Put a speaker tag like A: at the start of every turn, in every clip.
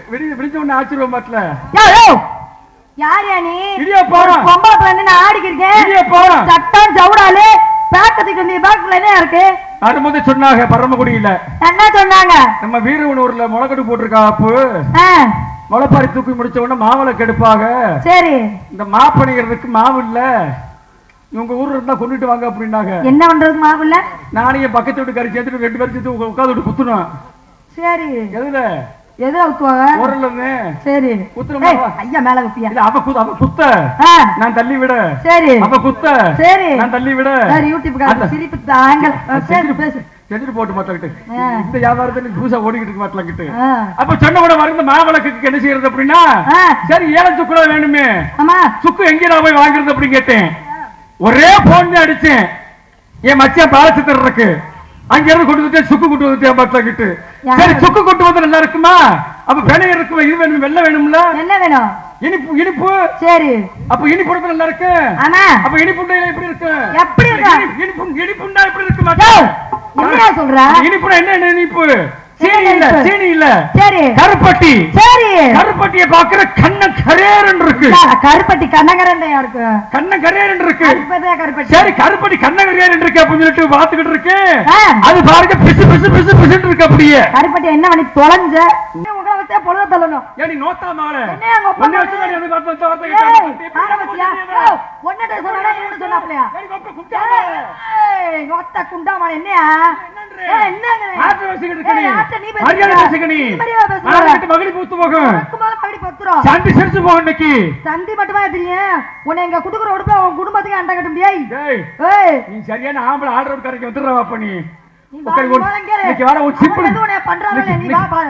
A: ஆச்சிருவோம் மாட்டல
B: யோ, யோ. யார்யா நீ?
A: இடியா போறோம்.
B: பிள்ளை நான்
A: இடியா போறோம்.
B: சட்டம் சவுடாலு பேக்கத்துக்கு நீ பேக்கத்துல என்ன இருக்கு?
A: அடுமது சொன்னாங்க பரமக்குடியில
B: என்ன சொன்னாங்க?
A: நம்ம வீரவனூர்ல முளைக்கட்டு போட்டிருக்கா அப்பு. முளைப்பாரி தூக்கி முடிச்ச உடனே மாவளை கெடுப்பாங்க
B: சரி.
A: இந்த மாப்பணிகிறதுக்கு மாவு இல்ல. இவங்க ஊர்ல இருந்தா கொண்டுட்டு வாங்க அப்படின்னாங்க.
B: என்ன பண்றதுக்கு மாவுல
A: நானே என் பக்கத்து வீட்டுக்காரி சேர்த்துட்டு ரெண்டு பேரும் சேர்த்து உட்காந்து குத்துனோம்.
B: சரி.
A: எதுல?
B: எது
A: இருந்து
B: சரி.
A: குத்துறமா?
B: ஐயா மேல குப்பியா?
A: இல்ல குத்த அவ குத்த. நான் தள்ளி விட.
B: சரி.
A: அவ குத்த.
B: சரி.
A: நான் தள்ளி விட.
B: சரி யூடியூப் சிரிப்பு ஆ, சரி பேசு.
A: செஞ்சுட்டு போட்டு மாட்டக்கிட்டு
B: ஆ.
A: இந்த வியாபாரத்தை ஓடிக்கிட்டு இருக்க மாட்டலக்கிட்டு அப்ப சொன்ன கூட வருந்த மாவிளக்குக்கு என்ன செய்யறது அப்படின்னா சரி ஏழை சுக்குல வேணுமே. சுக்கு எங்க நான் போய் வாங்குறது அப்படின்னு கேட்டேன். ஒரே போன் அடிச்சேன். என் மச்சான் பாலச்சித்தர் இருக்கு அங்க இருந்து கொண்டு வந்துட்டேன் சுக்கு கொண்டு வந்துட்டேன்
B: யாரு?
A: சரி சுக்கு கொண்டு வந்து நல்லா இருக்குமா? அப்ப வெனை இருக்குமா? இது வேணும் வெள்ளை வேணும்ல?
B: என்ன வேணும்.
A: இனிப்பு இனிப்பு.
B: சரி.
A: அப்ப இனிப்பு உடம்பு நல்லா இருக்கு?
B: ஆமா.
A: அப்ப இனிப்புண்டையில எப்படி இருக்கு?
B: எப்படி இருக்கு?
A: இனி- இனிப்பு இனிப்புண்டா எப்படி இருக்கு மக்கள்
B: என்னையா சொல்ற?
A: இனிப்புனா என்ன என்ன இனிப்பு? சீனி இல்ல? சீனி இல்ல
B: சரி.
A: கருப்பட்டி.
B: சரி.
A: கருப்பட்டியை பாக்குற கண்ண கரேரன் இருக்கு.
B: கருப்பட்டி கண்ணகரண்டையா இருக்கு.
A: கண்ண கரேரன் இருக்கு.
B: கருப்பட்டி?
A: சரி கருப்பட்டி கண்ண கரேரன் இருக்கு அப்படின்னு சொல்லிட்டு பாத்துக்கிட்டு இருக்கு. அது பாருங்க பிசு பிசு பிசு பிசுன்னு இருக்கு அப்படியே.
B: கருப்பட்டி என்ன பண்ணி தொலைஞ்ச? வச்சா பொழுத தள்ளணும்
A: ஏடி நோத்தா மகளே
B: என்ன அங்க ஒப்பந்தம்?
A: உன்னை வச்சு வந்து பார்த்து வந்து வார்த்தை கேட்டாங்க.
B: ஆட வச்சியா? ஒன்னட்ட சொன்னா இன்னொன்னு சொன்னாப்லையா?
A: ஏடி.
B: ஏய், ஒத்த குண்டாமலை என்னையா?
A: என்னன்று?
B: ஏய், என்னங்க?
A: ஆட்டு வச்சுக்கிட்டு இருக்க
B: ஆட்ட நீ பேசுற.
A: மரியாதை பேசுங்க நீ.
B: மரியாதை பேசுற.
A: மானங்கெட்ட மகளி பூத்து போகும்.
B: உனக்கு மேல படி பத்துரும்.
A: சண்டி சிரிச்சு போகும் இன்னைக்கு.
B: சந்தி மட்டுமா தெரியும் உன்னை எங்க குடுக்குற உடுப்புல உன் குடும்பத்துக்கு அண்டை கட்ட முடியாது
A: டேய்,
B: ஏய்
A: நீ சரியான ஆம்பளை ஆர்டர் கரைக்கு வந்துடுறா அப்ப இன்னைக்கு வர ஒரு சிம்பிள்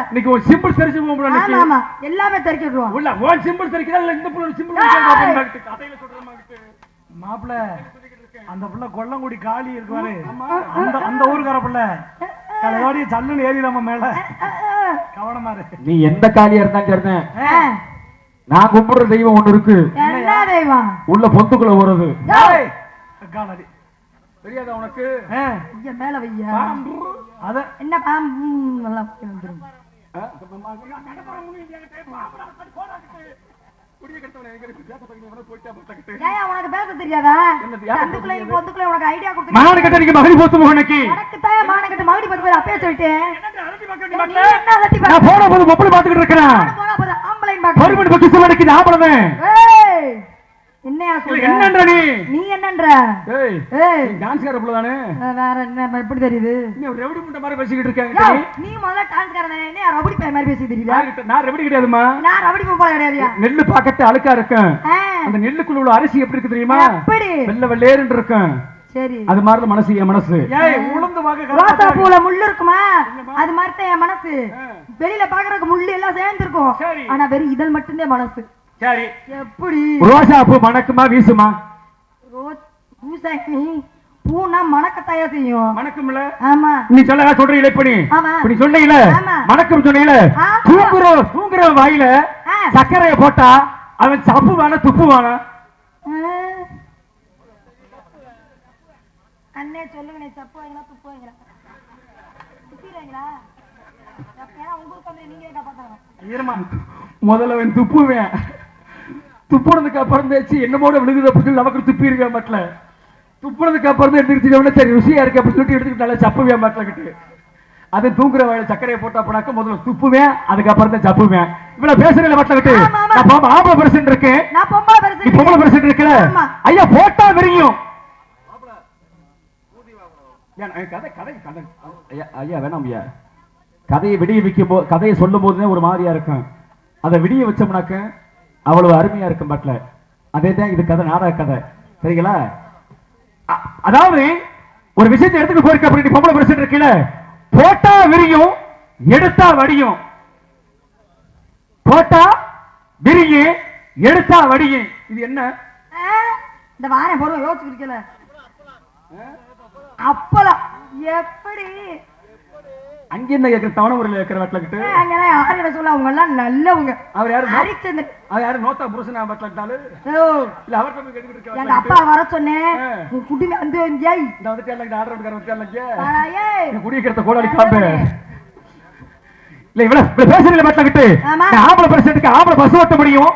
A: இன்னைக்கு- ஒரு சிம்பிள் தெரிச்சு
B: ஆமா
A: இன்னைக்கு.
B: ஆமா எல்லாமே தெரிக்க விட்டுருவான்
A: உள்ள உன் சிம்பிள் தெரிக்கிறதா இல்ல இந்த புள்ள சிம்பிள் கதையில சொல்ற மாதிரி
C: அந்த புள்ள கொல்லங்குடி காளி இருக்குவாரு. அந்த அந்த ஊருக்கார புள்ள. கலையோடி சல்லுன்னு ஏறி நம்ம மேல. கவனமா
A: நீ எந்த காலியா இருந்தாலும் சரிதான்
B: ஆ,
A: நான் கும்பிடுற தெய்வம் ஒண்ணு இருக்கு.
B: என்ன தெய்வம்?
A: உள்ள பொந்துக்குள்ள வருது
C: காலடி.
A: தெரியாதா உனக்கு?
B: இங்க மேல வையா.
C: அத
B: என்ன பாம்? நல்லா வந்துரும் உனக்கு பேச தெரியாதா? உனக்கு ஐடியா கொடுத்து
A: கட்ட போத்து இன்னைக்கு
B: உனக்கு. தான் மானக்கட்டு மகடி பத்து சொல்லிட்டேன் அதட்டி பார்க்க?
A: போன போது மொப்பளை பாத்துக்கிட்டு இருக்கிறேன். மறுபடி பத்தி சொல்ல எனக்கு ஆம்பளமே
B: ஏய், என்னையா சொல்ற
A: என்னன்ற நீ?
B: நீ என்னன்ற?
A: ஏய்
B: ஏய்.
A: நீ டான்ஸ் கார புள்ள தானே
B: அஹ் வேற என்ன எப்படி தெரியுது?
A: நீ ரெவடி முண்டை மாதிரி பேசிக்கிட்டு
B: யோ,
A: இருக்க
B: நீ முதல்ல டான்ஸ்காரன் ரபடி பையன் மாதிரி பேசி தெரியல
A: நான் ரெவடி கிடையாதுமா
B: நான் ரபடி போல கிடையாதுயா?
A: நெல்லு பாக்கட்டு அழுக்கா இருக்கும். அந்த நெல்லுக்குள்ள உள்ள அரிசி எப்படி இருக்கு தெரியுமா?
B: எப்படி?
A: வெள்ளை வெள்ளேருன்னு இருக்கும்.
B: சரி.
A: அது மாதிரி மனசு என் மனசு.
B: ரோசா பூல முள்ளு இருக்குமா? அது மாதிரி தான் என் மனசு. வெளியில பாக்குறதுக்கு முள்ளு எல்லாம் சேர்ந்து இருக்கும். ஆனா வெறும் இதழ் மட்டும்தான் மனசு.
A: சரி
B: எப்படி?
A: ரோசா பூ மணக்குமா வீசுமா?
B: பூசாக்கி பூனா மணக்கத்தாயா செய்யும்
A: மணக்கும்ல?
B: ஆமா.
A: நீ சொல்ல சொல்றீங்களே இப்ப நீ
B: ஆமா.
A: இப்ப நீ சொன்னீங்கள?
B: ஆமா.
A: மணக்கம்
B: ஆமா.
A: தூங்குற தூங்குற வாயில.
B: ஆ.
A: சர்க்கரைய போட்டா அவன் சப்பு வேணா துப்பு வேணா
B: ஆ. அண்ணே சொல்லுங்க நீ தப்பு வாங்கினா துப்பு வாங்கினா துப்பிடுவீங்களா ஏன்னா உங்க ஊர் கம்பெனி நீங்களே காப்பாத்தணும்
C: இருமா.
A: முதல்ல அவன் துப்புவேன். துப்புனதுக்கு அப்புறம் தேய்ச்சி என்னமோட விழுகுது அப்படின்னு சொல்லி நமக்கு துப்பிருக்கேன் மாட்டல. துப்புனதுக்கு அப்புறம் தான் எடுத்துக்கிட்டு சரி ருசியா இருக்கு அப்படின்னு சொல்லிட்டு எடுத்துக்கிட்டு நல்லா சப்புவேன் மாட்டலக்கிட்டு அது தூங்குற வயல சர்க்கரையை போட்டா போனாக்க முதல்ல துப்புவேன் அதுக்கப்புறம் தான் சப்புவேன். இவ்வளவு பேசுறேன் மாட்டலக்கிட்டு
B: ஆமா, ஆமா.
A: நான் ஆம்பளை பர்சன்ட் இருக்கேன்.
B: நான் பொம்பளை
A: நீ
B: பெருசு
A: பொம்பளை இருக்கல. ஐயா போட்டா விரியும். ஏன், ஐயா, கதை கதை கதை. ஐயா ஐயா வேணாம் ஐயா. கதையை விடிய வைக்கும் போது கதையை சொல்லும் போதுதான் ஒரு மாதிரியா இருக்கும். அதை விடிய வச்சோம்னாக்க அவ்வளவு அருமையா இருக்கும் பட்ல அதே தான் இது கதை நாடக கதை. சரிங்களா? அதாவது ஒரு விஷயத்தை எடுத்துட்டு போயிருக்க அப்படின்னு பொம்பளை பிரச்சனை இருக்கல? போட்டா விரியும் எடுத்தா வடியும். போட்டா விரியும் எடுத்தா வடியும் இது என்ன?
B: இந்த வாரம் பொருள் யோசிச்சு இருக்கல அப்பளம். எப்படி?
A: அங்க என்ன கேட்கிற தவணூர்ல இருக்கிற வட்டலக்கிட்டு
B: அங்கெல்லாம் யாரும் சொல்ல அவங்க எல்லாம் நல்லவங்க.
A: அவர் யாரு?
B: ஹரிச்சந்திரன்
A: அவர் யாரு? நோத்தா புருஷனா வட்டலக்கிட்டாலு இல்ல அவர்கிட்ட போய் கேட்டுக்கிட்டு இருக்க
B: எங்க அப்பா வர சொன்னேன். உன் குடிமை வந்து ஏய்.
A: இந்த வந்துட்டு எல்லாம் ஆர்டர் எடுக்கிற வந்துட்டு எல்லாம் குடிக்கிறத கோடாளி காம்பு இல்ல இவ்வளவு பேசுறீங்க
B: ஆமா.
A: ஆம்பளை பிரசிடண்ட்டுக்கு ஆம்பளை பஸ் ஓட்ட முடியும்?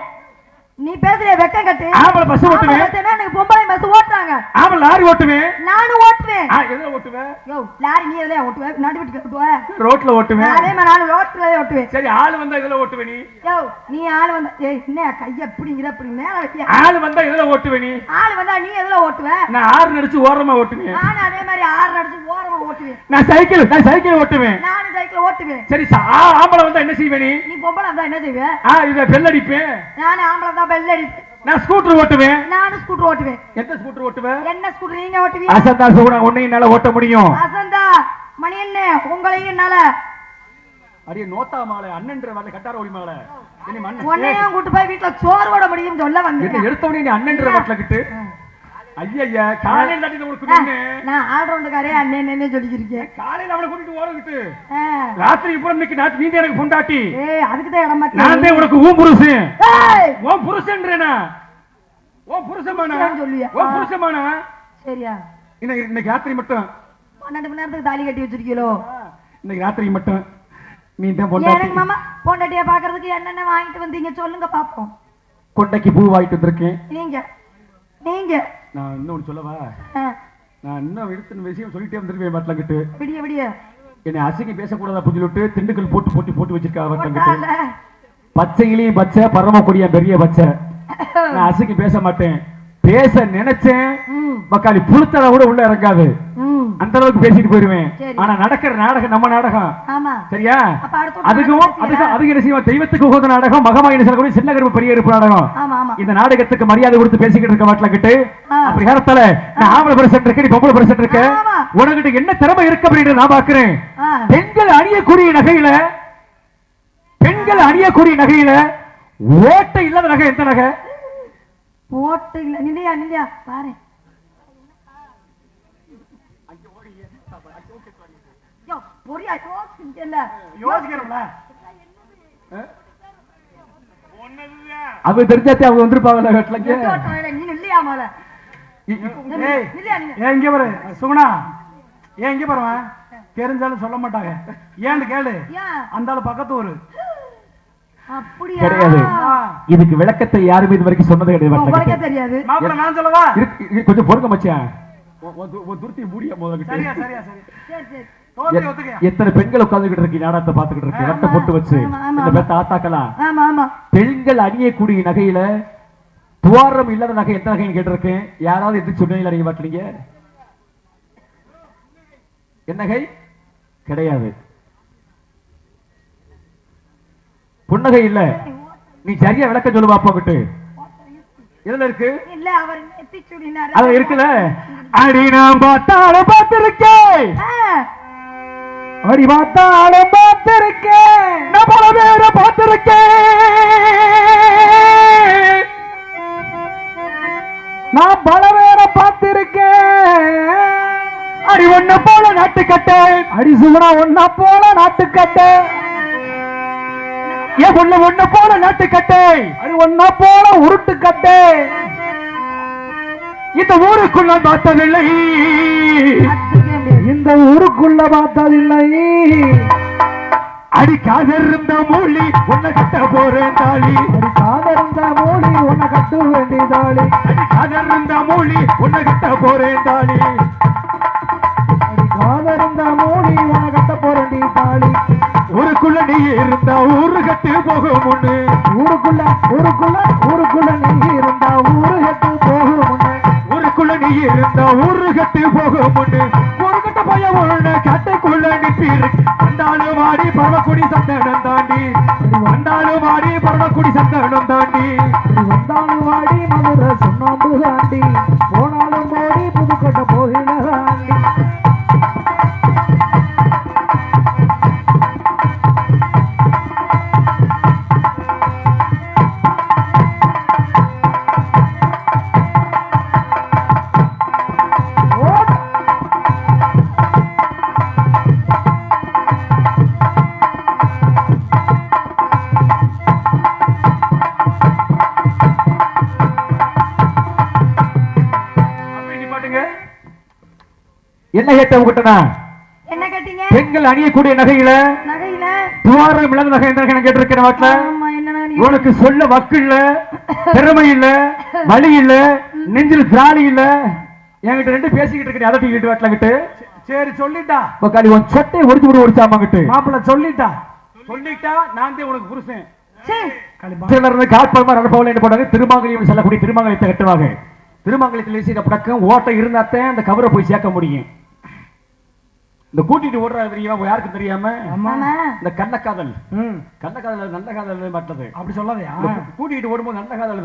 B: நீ பேசுற வெக்கம் கட்டு?
A: ஆம்பளை பஸ் ஓட்டுவேன்
B: எனக்கு பொம்பளை பஸ் ஓட்டுறாங்க.
A: ஆம்பளை லாரி ஓட்டுவேன்
B: நானும் ஓட்டுவேன்.
A: எதுல ஓட்டுவேன்
B: யோ லாரி நீ எதுல ஓட்டுவ? நடு வீட்டுக்கு ஓட்டுவ
A: ரோட்ல ஓட்டுவேன்
B: அதே மாதிரி நானும் ரோட்ல ஓட்டுவேன்.
A: சரி ஆள் வந்தா இதுல ஓட்டுவே நீ?
B: யோ நீ ஆள் வந்தா ஏய் என்ன கைய பிடிங்கிற அப்படி மேல வைக்க
A: ஆள் வந்தா இதுல ஓட்டுவே நீ?
B: ஆள் வந்தா நீ எதுல ஓட்டுவ?
A: நான் ஆறு நடிச்சு ஓரமா ஓட்டுவேன்.
B: நானும் அதே மாதிரி ஆறு அடிச்சு ஓரமா ஓட்டுவேன்.
A: நான் சைக்கிள் நான் சைக்கிள் ஓட்டுவேன்.
B: நானும் சைக்கிள் ஓட்டுவேன்.
A: சரி ஆம்பளை வந்தா என்ன செய்வே நீ?
B: நீ பொம்பளை வந்தா என்ன செய்வ?
A: ஆ இத பெல் அடிப்பேன்.
B: நானும் ஆம்பளை தான் பெல் அடிப்பேன்.
A: நான் ஸ்கூட்டர் ஓட்டுவேன்.
B: நானும் ஸ்கூட்டர் ஓட்டுவேன்.
A: எந்த ஸ்கூட்டர் ஓட்டுவேன்
B: என்ன ஸ்கூட்டர் நீங்க ஓட்டுவீங்க?
A: அசந்தா சூடா ஒன்னையும் என்னால ஓட்ட முடியும்.
B: அசந்தா மணி என்ன? உங்களையும் என்னால?
A: அடியே நோத்தா மாலை அண்ணன்ற வரல கட்டார ஒளி மாலை.
B: உன்னையும் கூட்டு போய் வீட்டுல சோறு போட முடியும் சொல்ல வந்தேன்
A: எடுத்தவனே நீ அண்ணன்ற வரல கிட்டு. ஐயா காலையில உனக்கு நின்னு.
B: நான் ஆல்ரவுண்டுக்காரே அண்ணன் என்ன சொல்லிக்கிறேன்
A: காலையில அவளை கூட்டிட்டு ஓடுகிட்டு ராத்திரி பூரா இன்னைக்கு நாத்து நீ எனக்கு பொண்டாட்டி.
B: ஏய் அதுக்கு தான் இடம்
A: நான்
B: மாத்தி
A: தான் உனக்கு ஊன் புருஷன்.
B: ஏய்!
A: உன் புருஷன்றேனா? உன் புருஷமானா?
B: சொல்லுவியா?
A: உன் புருஷமானா?
B: சரியா.
A: இன்னைக்கு இன்னைக்கு ராத்திரி மட்டும்.
B: பன்னெண்டு மணி நேரத்துக்கு தாலி கட்டி வச்சிருக்கீங்களோ?
A: இன்னைக்கு ராத்திரி மட்டும். நீ தான் பொண்டாட்டி.
B: எனக்கு மாமா பொண்டாட்டிய பாக்குறதுக்கு என்னென்ன வாங்கிட்டு வந்தீங்க சொல்லுங்க பாப்போம்.
A: கொண்டைக்கு பூ வாங்கிட்டு வந்திருக்கேன்.
B: நீங்க நீங்க.
A: நான் ஒண்ணு சொல்லவா? நான் இன்னும் எடுத்து விஷயம் சொல்லிட்டே வந்திருப்பேன் வட்டலங்கிட்டு
B: விடிய விடிய.
A: என்னை அசிங்க பேசக்கூடாதா புரிஞ்சு விட்டு திண்டுக்கல் போட்டு போட்டு போட்டு வச்சிருக்கா
B: போட்டால.
A: பச்சையிலையும் பச்சை பரமக்குடியா பெரிய பச்சை. நான் அசிங்க பேச மாட்டேன். பேச நினைச்சேன்.
B: ம்,
A: பக்காளி புழுத்தல கூட உள்ள இறங்காது. அந்த அளவுக்கு பேசிட்டு போயிருவேன். ஆனா நடக்கிற நாடகம் நம்ம நாடகம். சரியா? அதுக்கும்
B: பேசுகிறா?
A: அதுக்கு என்ன செய்வோம்? தெய்வத்துக்கு உகந்த நாடகம் மகமாயின சொல்லக்கூடிய சின்ன கருப்பு பெரிய இருப்பு நாடகம். இந்த நாடகத்துக்கு மரியாதை கொடுத்து பேசிக்கிட்டு இருக்க மாட்டலங்கிட்டு
B: ஆ.
A: அப்படி நேரத்துல நான் ஆம்பளை பிரசன்ட் இருக்கு நீ பொம்பளை பிரசன்ட் இருக்க. உனக்கிட்ட என்ன திறமை இருக்கு அப்படின்னு நான் பாக்குறேன். பெண்கள் அணியக்கூடிய நகையில பெண்கள் அணியக்கூடிய நகையில ஓட்டை இல்லாத நகை எந்த நகை?
B: போட்டு இல்ல நில்லையா நில்லையா பாரு யோ, பொரியா யோசிக்கல
C: யோசிக்கிறோம்ல
A: அவங்க தெரிஞ்சாத்தே அவங்க வந்திருப்பாங்கல்ல
B: நீ நில்லையா மேல
C: இங்க பாரு சுகுணா ஏன் இங்க பாருவன் தெரிஞ்சாலும் சொல்ல மாட்டாங்க ஏன்னு கேளு
B: ஏன்
C: அந்த ஆளு பக்கத்து ஊரு
A: கிடையாது. இதுக்கு விளக்கத்தை யாருமே இது வரைக்கும் சொன்னது கிடையாது.
B: தெரியாது.
A: கொஞ்சம் பொறுங்க மச்சான். துருத்தி மூடிய எத்தனை பெண்கள் உட்கார்ந்துகிட்டு இருக்கு நாடகத்தை பார்த்துக்கிட்டு இருக்கு. வட்ட போட்டு வச்சு. இந்த பெத்த ஆத்தாக்கலாம்
B: ஆமா ஆமா.
A: பெண்கள் அணியக்கூடிய நகையில துவாரம் இல்லாத நகை எந்த நகைன்னு கேட்டிருக்கேன். யாராவது எது சொன்னீங்களா நீங்க மாட்டீங்க என்ன நகை? கிடையாது. புன்னகை இல்ல. நீ சரியா விளக்க சொல்லு பாப்பாங்கிட்டு எதுல இருக்கு?
B: இல்ல அவர் நெத்தி சுடினாரு.
A: அது இருக்குல்ல. அடி நான் பார்த்தாலும் பார்த்திருக்கேன். அடி பார்த்தாலும் பார்த்திருக்கேன். நான் பல பேரை பார்த்திருக்கேன். நான் பல பேரை பார்த்திருக்கேன். அடி ஒன்ன போல நாட்டுக்கட்டை. அடி சுமனா ஒன்ன போல நாட்டுக்கட்டை. ஒண்ணு ஒன்ன போல நாட்டுக்கட்டை அடி ஒன்ன போல உருட்டுக்கட்டை இந்த ஊருக்குள்ள பார்த்ததில்லை. இந்த ஊருக்குள்ள பார்த்ததில்லை. அடி காதிருந்த மொழி உன்னை கட்ட போறேன் தாலி அடி காதிருந்த மொழி உன்னை கட்ட வேண்டிய தாலி அடி காதிருந்த மொழி உன்னை கட்ட போறேன் தாலி அடி காதிருந்த மொழி உன்னை கட்ட போறேன் தாலி ஊருக்குள்ள நீ இருந்த ஊரு கட்டு போகும் முன்னு. ஊருக்குள்ள ஊருக்குள்ள ஊருக்குள்ள நீ இருந்த ஊரு கட்டு போகும் முன்னு. ஊருக்குள்ள நீ இருந்த ஊரு கட்டு போகும் முன்னு. ஒரு கட்ட பைய ஒண்ணு கட்டுக்குள்ள நிப்பீரு. வந்தாலும் வாடி பரவக்குடி சந்தனம் தாண்டி. வந்தாலும் வாடி பரவக்குடி சந்தனம் தாண்டி. வந்தாலும் வாடி மதுரை சுண்ணாம்பு தாண்டி. போனாலும் போடி புதுக்கோட்டை போகில என்ன கேட்ட உங்ககிட்ட நான்
B: என்ன கேட்டீங்க?
A: பெண்கள் அணியக்கூடிய நகையில
B: நகையில?
A: துவாரம் இழந்த நகை என்ற நகை கேட்டிருக்கிற வாட்டில உனக்கு சொல்ல வக்கு இல்ல திறமை இல்ல வழி இல்ல நெஞ்சில் திராணி இல்ல. என்கிட்ட ரெண்டு பேசிக்கிட்டு இருக்கேன் அதட்டி வீட்டு வாட்டில கிட்டு
C: சரி சொல்லிட்டா.
A: உக்காளி உன் சட்டையை ஒடிச்சு விடு ஒடிச்சாமா கிட்டு
C: மாப்பிள்ள சொல்லிட்டா.
A: சொல்லிட்டா நான் தான் உனக்கு புருஷன். காட்பரமா நடப்பவர்கள் என்ன போட்டாங்க திருமாங்கலியம் சொல்லக்கூடிய திருமாங்கலத்தை கட்டுவாங்க. திருமாங்கலத்தில் வீசின பழக்கம் ஓட்டை இருந்தாத்தான் அந்த கவரை போய் சேர்க்க முடியும். இந்த கூட்டிட்டு ஓடுறது தெரியாம? யாருக்கும் தெரியாம? இந்த கள்ளக்காதல்
C: ம்.
A: கள்ளக்காதல் நல்ல காதல் மாட்டது
C: அப்படி சொல்லாதயா?
A: இந்த கூட்டிட்டு ஓடும்போது நல்ல காதல்.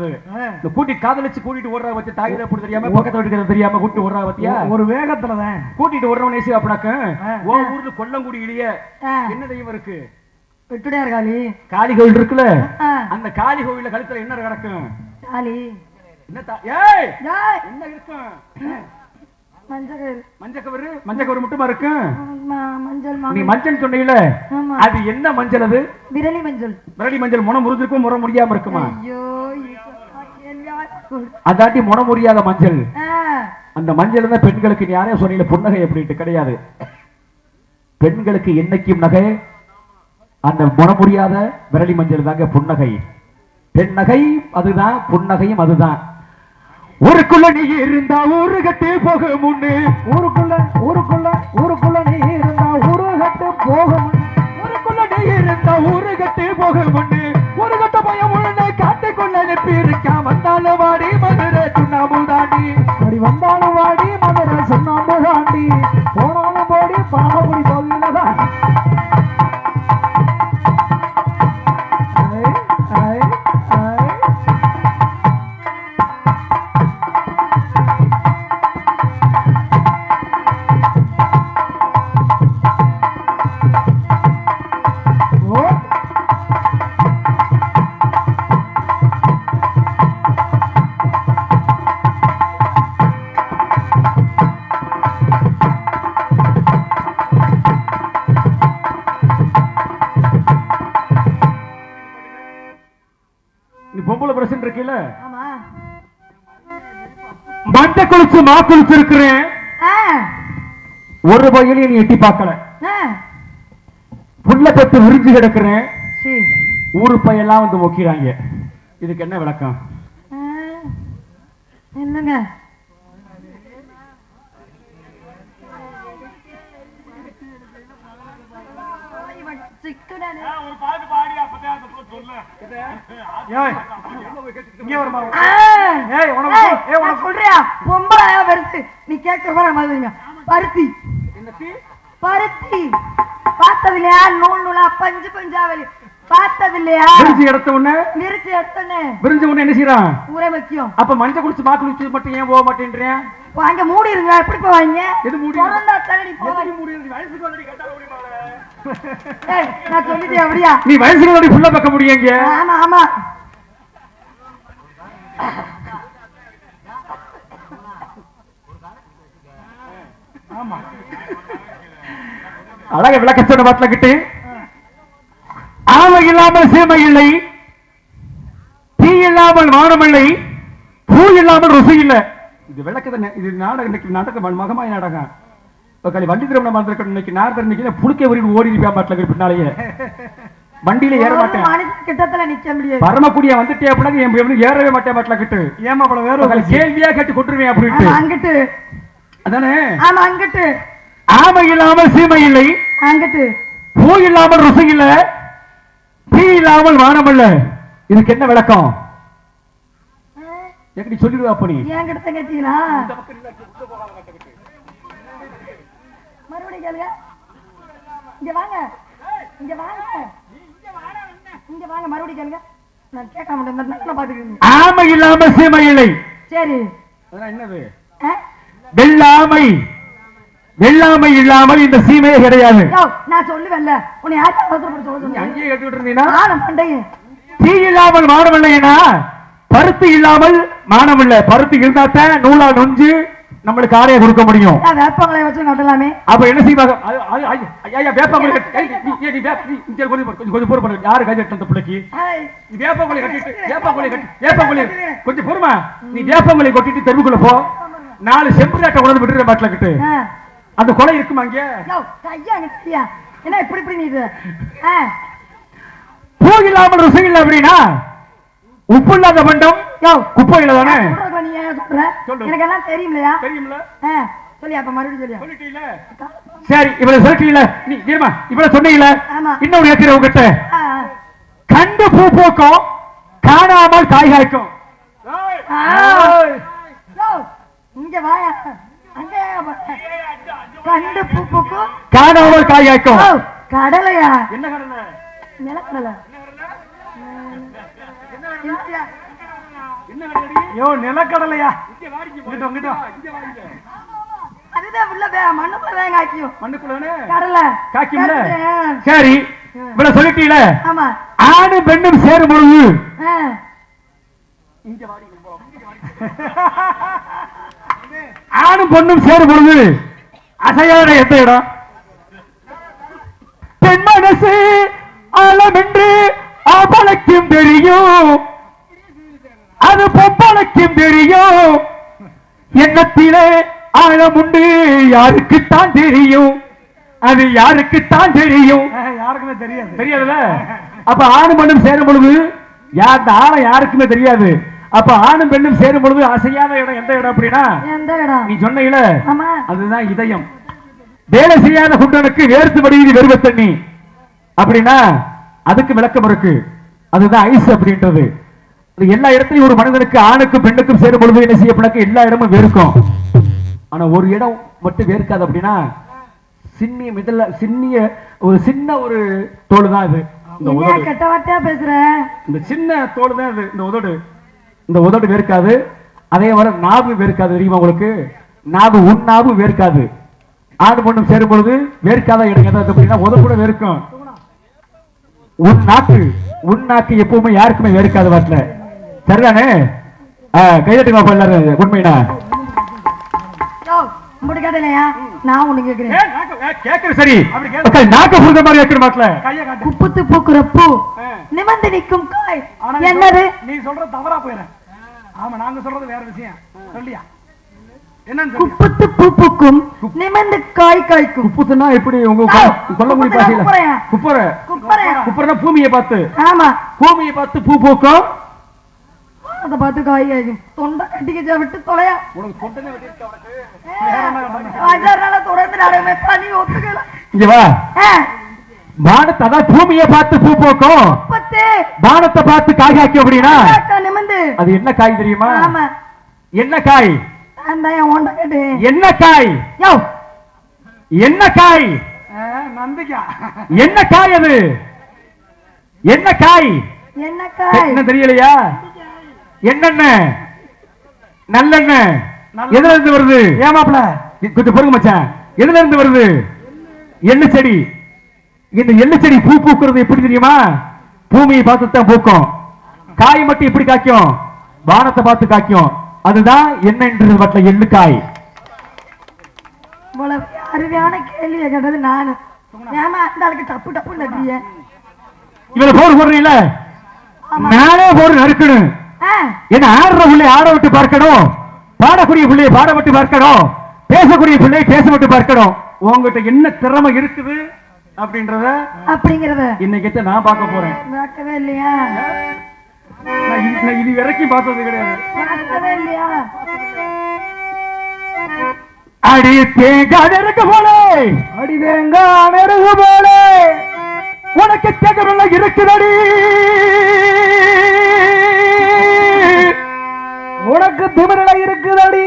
A: இந்த கூட்டி காதலிச்சு கூட்டிட்டு ஓடுறா பத்தி தாயில அப்படி தெரியாம? பக்கத்துல வீட்டுக்கு தெரியாம கூட்டி ஓடுறா பத்தியா?
C: ஒரு வேகத்துல தான்
A: கூட்டிட்டு ஓடுறவன் நேசி அப்படின்னாக்க. ஓ ஊர்ல கொல்லங்குடியிலேயே
B: ஆ,
A: என்ன தெய்வம் இருக்கு?
B: விட்டுடையார் காளி.
A: காளி கோவில் இருக்குல்ல? அந்த காளி கோவில்ல கழுத்துல என்ன கிடக்கும்?
B: காளி.
A: என்ன ஏய், என்ன இருக்கும்?
B: மஞ்சள்.
A: கவரு கவரு மட்டுமா நீ சொன்னீல? அது என்ன மஞ்சள் அது?
B: விரலி மஞ்சள்.
A: விரலி மஞ்சள் முனை முறிஞ்சிருக்கும் முறை முடியாம இருக்குமா. அதாட்டி முடியாத மஞ்சள். அந்த மஞ்சள் தான் பெண்களுக்கு யாரையும் சொன்னீங்க புன்னகை அப்படின்ட்டு கிடையாது. பெண்களுக்கு என்னைக்கும் நகை அந்த முனை முடியாத விரலி மஞ்சள் தாங்க புன்னகை. பெண் நகை அதுதான் புன்னகையும் அதுதான். ஊருக்குள்ள நீ இருந்தா ஊரு கட்டி போக முன்னு.
C: ஊருக்குள்ள ஊருக்குள்ள ஊருக்குள்ள நீ இருந்தா ஊரு கட்டு போகும்
A: ஊருக்குள்ள நீ இருந்தா ஊரு கட்டி போக முன்னு. ஒரு கட்ட பயம் உள்ள காட்டுக்குள்ள நிப்பி இருக்கான் வந்தாலும் வாடி மஞ்ச குளிச்சு மா குளிச்சு இருக்கிறேன் ஒரு பையிலையும் நீ எட்டி பார்க்கல. புள்ள பெற்று விரிஞ்சு கிடக்குறேன். ஊரு பையெல்லாம் வந்து மொக்கிறாங்க இதுக்கு என்ன விளக்கம்?
B: என்னங்க? சிக்குடானே.
C: ஏய்
B: சொல்றியா பொம்பளை வருது நீ கேட்கிற மாதிரி மாதிரிங்க பருத்தி. பருத்தி. பார்த்தது இல்லையா நூல் நூலா? பஞ்சு பஞ்சாவலி பார்த்தது இல்லையா
A: விரிஞ்சு எடுத்த உடனே? விரிஞ்ச உடனே என்ன செய்யறான்
B: ஊரே முக்கியம்
A: அப்ப மஞ்ச குளிச்சு மா குளிச்சு மட்டும் ஏன் போக மாட்டேன்றேன்
B: அங்க மூடி இருங்க எப்படி போவாங்க?
A: எது மூடி
B: திறந்தா போவாங்க
A: எப்படி மூடி இருக்கு? வயசுக்கு வந்தடி கேட்டாலும் முடியுமால?
B: ஏய், நான் சொல்லிட்டேன் அப்படியா?
A: நீ வயசுக்கு வந்தடி புள்ள பார்க்க முடியுங்க
B: ஆமா ஆமா.
C: ஆமா.
A: அழக விளக்க பாட்டில கிட்டு ஆமை இல்லாமல் சீமை இல்லை தீ இல்லாமல் வானம் இல்லை பூ இல்லாமல் ருசி இல்லை. இது விளக்கத்தை இது நாடகம் நாடகம் மகமாய் நாடகம். இப்ப கலி வண்டி திருமணம் வந்திருக்கணும் இன்னைக்கு நாரதர் இன்னைக்கு புழுக்கை உரிட்டு ஓடி இருப்பா பாட்டில பின்னாலேயே. வண்டியில ஏற மாட்டேன்.
B: மனுஷன் கிட்டத்துல நிக்க முடியாது.
A: பரமக்குடிய வந்துட்டே அப்படின்னா என் ஏறவே மாட்டேன் பாட்டில கிட்டு.
C: ஏமா படம் வேற
A: கேள்வியா கேட்டு கொட்டுருவேன் அப்படின்ட்டு
B: ஆமா அங்கிட்டு.
A: அதானே?
B: ஆமா அங்கிட்டு.
A: ஆமை இல்லாமல் சீமை இல்லை.
B: அங்கிட்டு.
A: பூ இல்லாமல் ருசி இல்ல. தீ இல்லாமல் வானம் இல்ல. இதுக்கு என்ன விளக்கம்? எப்படி சொல்லிடுவா அப்ப நீ.
B: என்கிட்ட கேட்டீங்களா? மறுபடியும் கேளுங்க. இங்க வாங்க. இங்க வாங்க. இங்க வாங்க மறுபடியும் கேளுங்க. நான் கேட்க மாட்டேன் பாத்துக்கிறேன்
A: ஆமை இல்லாமல் சீமை இல்லை.
B: சரி.
A: என்னது? வெள்ளாமை. வெள்ளாமை இல்லாமல் இந்த சீமையே கிடையாது.
B: நான் சொல்லுவேன்ல. உன்னை யாரும்
A: அங்கேயே கேட்டுக்கிட்டு இருந்தீங்கன்னா தீ இல்லாமல் மானம் இல்லைன்னா பருத்தி இல்லாமல் மானம் இல்லை பருத்தி இருந்தாத்தான் நூலா நொஞ்சு நம்மளுக்கு ஆடையை கொடுக்க முடியும்.
B: வேப்பங்களை வச்சு நட்டலாமே.
A: அப்ப என்ன செய்வாங்க? ஐயா, கட்டி- நீ- கொஞ்சம் கொஞ்சம் கொஞ்சம் பொறு பண்ணு. யாரு கை தட்டின அந்த பிள்ளைக்கு? வேப்பங்குழி கட்டிட்டு வேப்பங்குழி கட்டி வேப்பங்குழி கொஞ்சம் பொறுமா. நீ வேப்பங்குழி கொட்டிட்டு தெருவுக்குள்ள போ. நாலு செம்புராட்டை கொண்டு விட்டுற பாட்டில கிட்டு. அந்த கொலை இருக்குமா
B: அங்க? என்ன இப்படி இப்படி நீ இது?
A: பூ இல்லாமல் ருசி இல்லை அப்படின்னா? உப்பு இல்லாத பண்டம்.
B: யோ
A: குப்பையில தானே?
B: நீ சொல்ற.
A: சொல்லு.
B: எனக்கு எல்லாம் தெரியும்லையா?
A: தெரியுமில்ல
B: ஆ, சொல்லியா அப்ப மறுபடியும் சொல்லியா?
A: சொல்லிட்டீல சரி இவ்வளவு சொல்லிட்டீல நீ இருமா இவ்வளவு சொன்னீங்கல
B: ஆமா.
A: இன்னொரு ஏத்திர உங்ககிட்ட.
B: ஆ,
A: கண்டு பூ பூக்கும் காணாமல் காய் காய்க்கும்.
B: இங்க வாயா. அங்க கண்டு பூ பூக்கும்
A: காணாமல் காய் காய்க்கும்.
B: ஓ, கடலையா?
A: என்ன கடலை?
B: நிலக்கடலை. இல்லையா?
A: என்ன கடலை?
C: ஐயோ நிலக்கடலையா.
A: சரி இவ்வளவு சொல்லிட்டீல? பெண்ணும் சேரும் பொழுது. ஆணும் பொண்ணும் சேரும் பொழுது. அசையாத எந்த இடம்? பெண் மனசு ஆழமென்று ஆபலைக்கும் தெரியும். அது பொம்பளைக்கும் தெரியும். எண்ணத்திலே ஆழம் உண்டு. யாருக்குத்தான் தெரியும்? அது யாருக்குத்தான் தெரியும்?
C: யாருக்குமே தெரியாது.
A: தெரியாதுல்ல? அப்ப ஆணும் பெண்ணும் சேரும் பொழுது யார் அந்த ஆழம் யாருக்குமே தெரியாது. அப்ப ஆணும் பெண்ணும் சேரும் பொழுது அசையாத இடம் எந்த இடம் அப்படின்னா?
B: எந்த இடம்?
A: நீ சொன்னீல
B: ஆமா.
A: அதுதான் இதயம். வேலை செய்யாத குண்டனுக்கு வேர்த்து வடியுது வெறுவ தண்ணி அப்படின்னா அதுக்கு விளக்கம் இருக்கு. அதுதான் ஐஸ் அப்படின்றது. எல்லா இடத்துலயும் ஒரு மனிதனுக்கு ஆணுக்கும் பெண்ணுக்கும் சேரும் பொழுது என்ன செய்யப்படாக்க எல்லா இடமும் வேர்க்கும். ஆனா ஒரு இடம் மட்டும் வேர்க்காது அப்படின்னா சின்னிய மிதல்ல சின்னிய ஒரு சின்ன ஒரு தோல் தான் இது
B: கெட்ட வார்த்தையா பேசுற?
A: இந்த சின்ன தோல் தான் இது இந்த உதடு. இந்த உதடு வேர்க்காது. அதே மாதிரி நாவு வேர்க்காது தெரியுமா உங்களுக்கு? நாவு உன் நாவு வேர்க்காது. ஆடு பொண்ணும் சேரும் பொழுது வேர்க்காத இடம் எதாவது அப்படின்னா உதடு கூட வேர்க்கும். உன் நாக்கு உன் நாக்கு எப்பவுமே யாருக்குமே வேர்க்காது வாட்டில சரிதானே? கைதட்டி பாப்பா எல்லாரும்
C: காட்டு.
B: குப்புத்து பூக்குற பூ
C: ஆ.
B: நிமிர்ந்து நிற்கும் காய்.
C: நீ
B: என்னது?
C: சொல்ற- நீ சொல்றது தவறா போயிடுறேன் ஆமா நாங்க சொல்றது வேற விஷயம். சொல்லியா?
B: குப்புத்து பூ பூக்கும் நிமிர்ந்து காய் காய்க்கும்.
A: குப்புத்துனா எப்படி உங்க
B: குப்புறையா?
A: குப்புற.
B: குப்பரை
A: குப்புறனா பூமியை பார்த்து.
B: ஆமா.
A: பூமியை பார்த்து பூ பூக்கும்.
B: அதை பார்த்து காய் காய்க்கும். தொண்டை கட்டிக்கிச்சா விட்டு தொலையா?
A: உனக்கு கொண்டனே வெட்டிருக்கா உனக்கு?
B: தொடர்ந்து நடமே பண்ணி ஒத்துக்கல.
A: இங்க வா.
B: ஆ,
A: வானத்தை அதான் பூமியை பார்த்து பூ பூக்கும். வானத்தை பார்த்து காய் காய்க்கும் அப்படின்னா அது என்ன காய் தெரியுமா? என்ன காய்? என்ன காய்? என்ன காய்? என்ன காய் அது? என்ன காய்?
B: என்ன காய்?
A: என்ன தெரியலையா? என்னென்ன? நல்லெண்ணெய். எதுல இருந்து வருது?
C: ஏமாப்ல
A: கொஞ்சம் பொறுங்க மச்சான். எதுல இருந்து வருது? எள்ளு செடி. இந்த எள்ளு செடி பூ பூக்குறது எப்படி தெரியுமா? பூமியை பார்த்து தான் பூக்கும். காய் மட்டும் எப்படி காய்க்கும். வானத்தை பார்த்து காய்க்கும். அதுதான் என்னன்றது பட்ல எள்ளு காய்
B: இவ்வளவு அருமையான கேள்வியை கேட்டது நானு. ஏமா அந்த ஆளுக்கு டப்பு டப்பு நடிய
A: இவரை போர் போடுறீங்கள நானே போர் நறுக்கணும். என்ன ஆடுற பிள்ளை ஆட விட்டு பார்க்கணும். பாடக்கூடிய பிள்ளையை பாட விட்டு பார்க்கணும். பேசக்கூடிய பிள்ளையை பேச விட்டு பார்க்கணும். உங்ககிட்ட என்ன திறமை இருக்குது அப்படின்றத
B: அப்படிங்கறத
A: இன்னைக்கு நான் பார்க்க போறேன்.
B: பார்க்கவே இல்லையா?
A: நான் இது- வரைக்கும் பார்த்தது கிடையாது. அடி தேங்காய் நெருங்க போலே.
C: அடி தேங்காய் நெருகு போலே.
A: உனக்கு தேகமெல்ல இருக்குதடி.
C: உனக்கு திமிரல இருக்குதடி.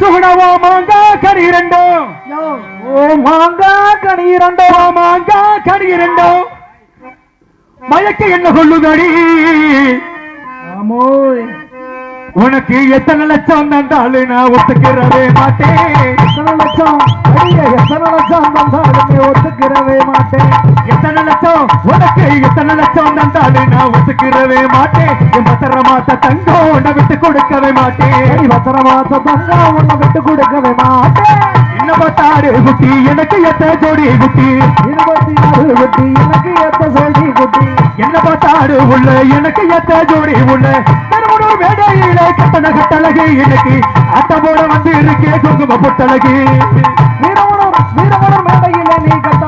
A: சுகுணவோ மாங்கா கனி இரண்டும்
B: யோ.
C: ஓ மாங்கா கணீரண்டோ
A: மாங்கா கனி இரண்டும் மயக்க என்ன கொள்ளுதடி?
C: ஆமோய்.
A: உனக்கு எத்தனை லட்சம் தந்தாலும் நான் ஒத்துக்கிறவே மாட்டேன்.
C: எத்தனை லட்சம்? எத்தனை லட்சம் தந்தாலுமே ஒத்துக்கிறவே மாட்டேன்.
A: எத்தனை லட்சம்? உனக்கு எத்தனை லட்சம் தந்தாலும் நான் ஒத்துக்கிறவே மாட்டேன். என் பத்திரமாத்த தங்கம் உன்னை விட்டு கொடுக்கவே மாட்டேன்.
C: பத்திரமாத்த தங்கா உன்னை விட்டு கொடுக்கவே மாட்டேன்.
A: பார்த்தாரு குட்டி எனக்கு எத்த ஜோடி குட்டி.
C: இருபத்தி ஆறு குட்டி எனக்கு ஏத்த சொல்லி குட்டி.
A: என்ன பார்த்தாரு உள்ள எனக்கு எத்த ஜோடி உள்ள. பெருமுடூர் மேடையில கட்டண கட்டழகு எனக்கு அட்டமோட வந்து இருக்கே குங்கும பொட்டழகு.
C: வீரவனம் வீரவனம் மேடையில நீ கட்டண